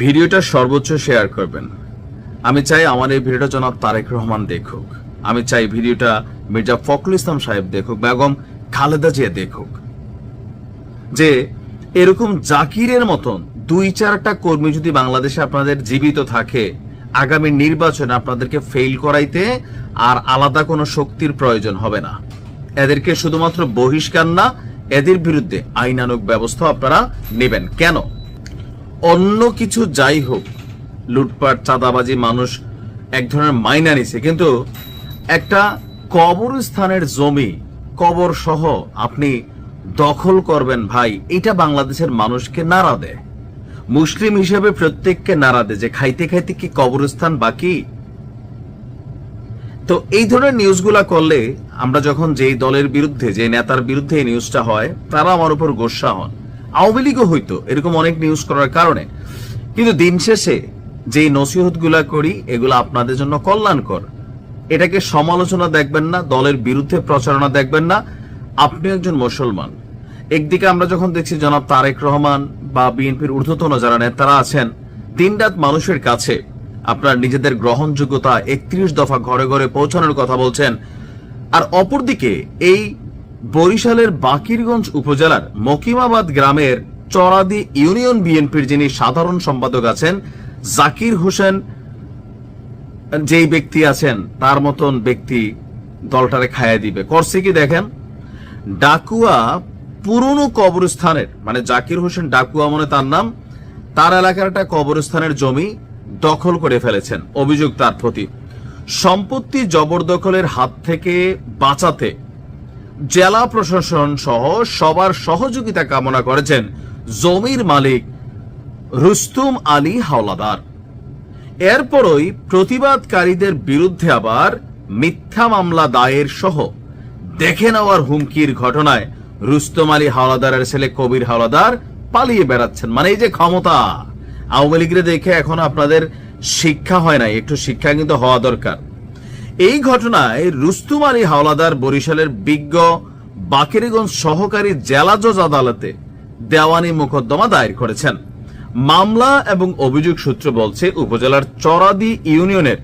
ভিডিওটা সর্বোচ্চ শেয়ার করবেন। আমি চাই আমার এই ভিডিওটা জনাব তারেক রহমান দেখুক। আমি চাই ভিডিওটা মির্জা ফখরুল ইসলাম সাহেব দেখুক, বেগম খালেদা জিয়া দেখুক। যে এরকম জাকিরের মতন দুই চারটা কর্মী যদি বাংলাদেশে আপনাদের জীবিত থাকে, আগামী নির্বাচনে আপনাদেরকে ফেল করাইতে আর আলাদা কোনো শক্তির প্রয়োজন হবে না। এদেরকে শুধুমাত্র বহিষ্কার না, এদের বিরুদ্ধে আইনানুক ব্যবস্থা আপনারা নেবেন। কেন? অন্য কিছু যাই হোক, লুটপাট, চাঁদাবাজি মানুষ এক ধরনের মাইনা নিছে। কিন্তু একটা কবরস্থানের জমি কবর সহ আপনি দখল করবেন ভাই, এটা বাংলাদেশের মানুষকে নাড়া দেয়। মুসলিম হিসেবে প্রত্যেককে নাড়া দেয় যে খাইতে খাইতে কি কবরস্থান বাকি? তো এই ধরনের নিউজগুলা করলে আমরা যখন যেই দলের বিরুদ্ধে যে নেতার বিরুদ্ধে এই নিউজটা হয়, তারা আমার উপর গোসা হন। আওয়ামী লীগও হইতো এরকম অনেক নিউজ করার কারণে। কিন্তু দিন শেষে যেই নসিহতগুলা করি, এগুলো আপনাদের জন্য কল্যাণকর। এটাকে সমালোচনা দেখবেন না, দলের বিরুদ্ধে প্রচারণা দেখবেন না। আপনি একজন মুসলমান। একদিকে আমরা যখন দেখছি জনাব তারেক রহমান বা বিএনপির ঊর্ধ্বতন যারা নেতারা আছেন, দিনরাত মানুষের কাছে আপনার নিজেদের গ্রহণযোগ্যতা একত্রিশ দফা ঘরে ঘরে পৌঁছানোর কথা বলছেন। আর অপরদিকে এই বরিশালের বাকিরগঞ্জ উপজেলার মকিমাবাদ গ্রামের চরাদি ইউনিয়ন বিএনপির যিনি সাধারণ সম্পাদক আছেন, জাকির হোসেন, যেই ব্যক্তি আছেন, তার মতন ব্যক্তি দলটারে খায়া দিবে। করছে কি দেখেন? ডাকুয়া পুরনো কবরস্থানের মানে জাকির হোসেন ডাকুয়া মনে তার নাম, তার এলাকার একটা কবরস্থানের জমি দখল করে ফেলেছেন, অভিযোগ তার প্রতি। সম্পত্তি জবরদখলের হাত থেকে বাঁচাতে জেলা প্রশাসন সহ সবার সহযোগিতা কামনা করেছেন জমির মালিক রুস্তুম আলী হাওলাদার। এরপরই প্রতিবাদকারীদের বিরুদ্ধে আবার মিথ্যা মামলা দায়ের সহ দেখে নেওয়ার হুমকির ঘটনায় রুস্তম আলী হাওলাদারের ছেলে কবির হাওলাদার পালিয়ে বেড়াচ্ছেন। মানে এই যে ক্ষমতা, আওয়ামী লীগের দেখে এখন আপনাদের শিক্ষা হয় নাই, একটু শিক্ষা কিন্তু হওয়া দরকার। এই ঘটনায় রুস্তুম আলী হাওলাদার বরিশালের বিজ্ঞ বাকেরগঞ্জ সহকারী জেলা জজ আদালতে দেওয়ানি মোকদ্দমা দায়ের করেছেন। মামলা এবং অভিযোগ সূত্র বলছে উপজেলার চরাদি ইউনিয়নের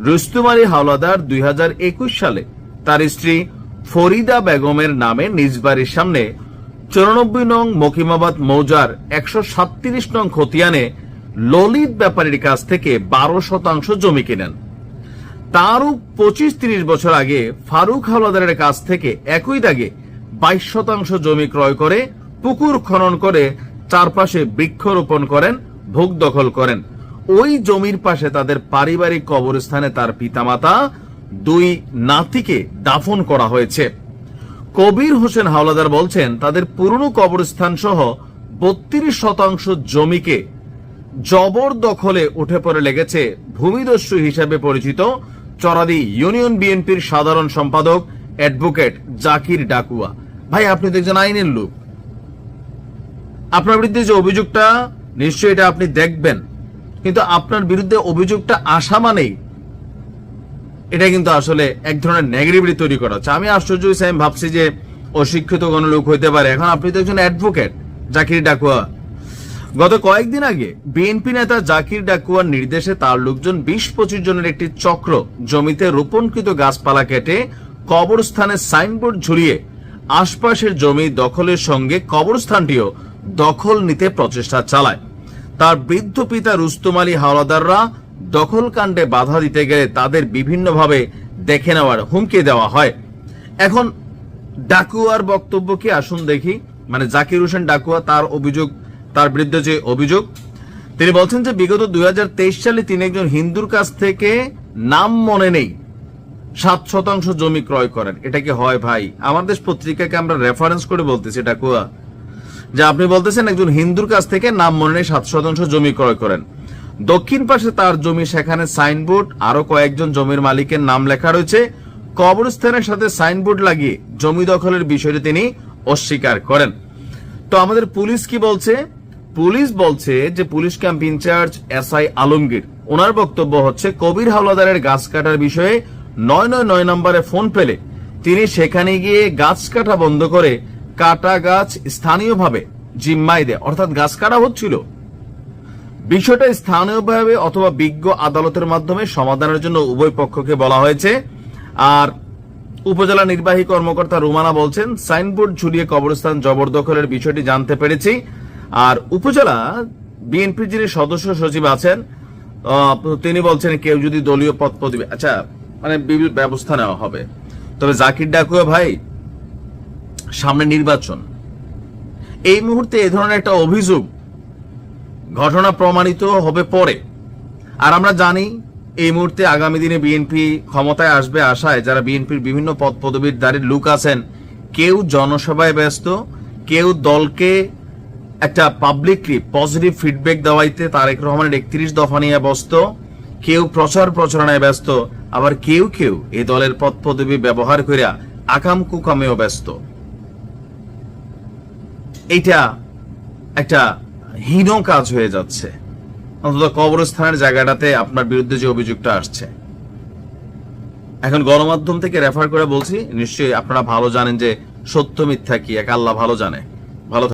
রুস্তুম আলী হাওলাদার দুই হাজার একুশ সালে তার স্ত্রী ফরিদা বেগমের নামে নিজ বাড়ির সামনে চৌরানব্বই নং মকিমাবাদ মৌজার একশো সাতত্রিশ নং খতিয়ানে ললিত ব্যাপারীর কাছ থেকে বারো শতাংশ জমি কিনেন। তারও পঁচিশ তিরিশ বছর আগে ফারুক হাওলাদারের কাছ থেকে একই দাগে বাইশ শতাংশ জমি ক্রয় করে পুকুর খনন করে চারপাশে বৃক্ষরোপণ করেন, ভোগ দখল করেন। ওই জমির পাশে তাদের পারিবারিক কবরস্থানে তার পিতামাতা, দুই নাতিকে দাফন করা হয়েছে। কবির হোসেন হাওলাদার বলছেন, তাদের পুরনো কবরস্থান সহ বত্রিশ শতাংশ জমিকে জবরদখলে উঠে পড়ে লেগেছে ভূমিদস্যু হিসেবে পরিচিত চরাদি ইউনিয়ন বিএনপির সাধারণ সম্পাদক অ্যাডভোকেট জাকির ডাকুয়া। ভাই, আপনি তো একজন আইনের লোক। আপনার বিরুদ্ধে যে অভিযোগটা, নিশ্চয়ই এটা আপনি দেখবেন। কিন্তু আপনার বিরুদ্ধে অভিযোগটা আসা মানেই এটা কিন্তু আসলে এক ধরনের নেগেটিভিটি তৈরি করা হচ্ছে। আমি আশ্চর্য হয়েছি আমি ভাবছি যে অশিক্ষিত কোনো লোক হইতে পারে। এখন আপনি তো একজন অ্যাডভোকেট, জাকির ডাকুয়া। গত কয়েকদিন আগে বিএনপি নেতা জাকির ডাকুয়ার নির্দেশে তার লোকজন বিশ পঁচিশ জনের একটি চক্র জমিতে রোপণকৃত গাছপালা কেটে কবরস্থানে সাইনবোর্ড ঝুলিয়ে আশপাশের জমি দখলের সঙ্গে কবরস্থানটিও দখল নিতে প্রচেষ্টা চালায়। তার বৃদ্ধ পিতা রুস্তম আলী হাওলাদাররা দখল কাণ্ডে বাধা দিতে গেলে তাদের বিভিন্নভাবে দেখে নেওয়ার হুমকি দেওয়া হয়। এখন ডাকুয়ার বক্তব্য কি? আসুন দেখি। মানে জাকির হোসেন ডাকুয়া তার অভিযোগ তার বিরুদ্ধে যে অভিযোগ, তিনি বলছেন যে বিগত দুই হাজার তেইশ সালে তিনি একজন হিন্দুর কাছ থেকে নাম মনে নেই, সাত শতাংশ জমি ক্রয় করেন। এটা কি হয় ভাই? আমার দেশ পত্রিকাকে আমরা রেফারেন্স করে বলতেছি ডাকুয়া যে আপনি বলতেছেন একজন হিন্দুর কাছ থেকে নাম মনে নেই, সাত শতাংশ জমি ক্রয় করেন। দক্ষিণ পাশে তার জমি, সেখানে সাইনবোর্ড, আরও কয়েকজন জমির মালিকের নাম লেখা রয়েছে। কবরস্থানের সাথে সাইনবোর্ড লাগিয়ে জমি দখলের বিষয়টি তিনি অস্বীকার করেন। তো আমাদের পুলিশ কি বলছে? পুলিশ বলছে যে police camp incharge S I Alamgir. ওনার বক্তব্য হচ্ছে, কবির হাওলাদারের গাছ কাটার বিষয়ে নয় নয় নয় নম্বরে ফোন পেলে তিনি সেখানে গিয়ে গাছ কাটা বন্ধ করে কাটা গাছ স্থানীয়ভাবে জিম্মাই দেয়। অর্থাৎ গাছ কাটা হচ্ছিল। বিষয়টা স্থানীয়ভাবে অথবা বিজ্ঞ আদালতের মাধ্যমে সমাধানের জন্য উভয় পক্ষকে বলা হয়েছে। আর উপজেলা নির্বাহী কর্মকর্তা রুমানা বলছেন, সাইনবোর্ড ঝুলিয়ে কবরস্থান জবরদখলের বিষয়টি জানতে পেরেছি। আর উপজেলা বিএনপির যিনি সদস্য সচিব আছেন তিনি বলছেন কেউ যদি দলীয় পদ পদবি আচ্ছা মানে ব্যবস্থা নেওয়া হবে। তবে জাকির ডাকুয়া ভাই, সামনে নির্বাচন। এই মুহূর্তে এ ধরনের একটা অভিযোগ, ঘটনা প্রমাণিত হবে পরে। আর আমরা জানি, এই মুহূর্তে আগামী দিনে বিএনপি ক্ষমতায় আসবে আশায় যারা বিএনপির বিভিন্ন পদ পদবীর দাঁড়িয়ে লুক আছেন, কেউ জনসভায় ব্যস্ত, কেউ দলকে একটা পাবলিকলি পজিটিভ ফিডব্যাক দেওয়াইতে তারেক রহমানের একত্রিশ দফা নিয়ে ব্যস্ত। কেউ প্রচার প্রচারণায় ব্যস্ত, আবার কেউ কেউ এই দলের পদ পদবী ব্যবহার করিয়া আকাম কুকামেও ব্যস্ত। এইটা একটা হীন কাজ হয়ে যাচ্ছে। অন্তত কবরস্থানের জায়গাটাতে আপনার বিরুদ্ধে যে অভিযোগটা আসছে। এখন গণমাধ্যম থেকে রেফার করে বলছি, নিশ্চয়ই আপনারা ভালো জানেন যে সত্য মিথ্যা কি, এক আল্লাহ ভালো জানে। ভালো